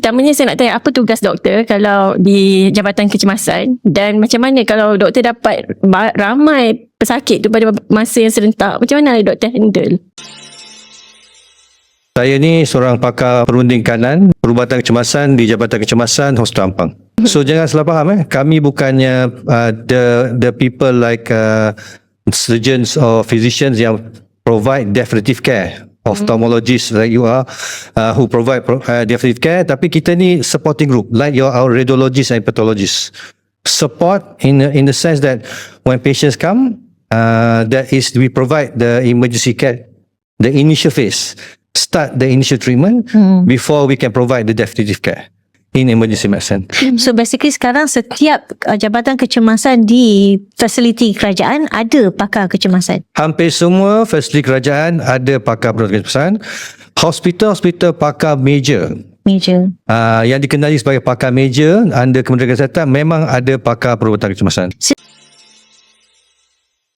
Pertamanya saya nak tanya apa tugas doktor kalau di Jabatan Kecemasan dan macam mana kalau doktor dapat ramai pesakit tu pada masa yang serentak, macam mana doktor handle? Saya ni seorang pakar perunding kanan perubatan kecemasan di Jabatan Kecemasan Hospital Ampang. So jangan salah faham eh. Kami bukannya uh, the the people like uh, surgeons or physicians yang provide definitive care. Ophthalmologists like you are uh, who provide pro- uh, definitive care. Tapi kita ni supporting group like your our radiologists and pathologists support in the, in the sense that when patients come uh, that is we provide the emergency care the initial phase. Start the initial treatment before we can provide the definitive care in emergency medicine. So basically sekarang setiap uh, jabatan kecemasan di fasiliti kerajaan ada pakar kecemasan. Hampir semua fasiliti kerajaan ada pakar perubatan kecemasan. Hospital-hospital pakar major Major. uh, yang dikenali sebagai pakar major under Kementerian Kesihatan memang ada pakar perubatan kecemasan.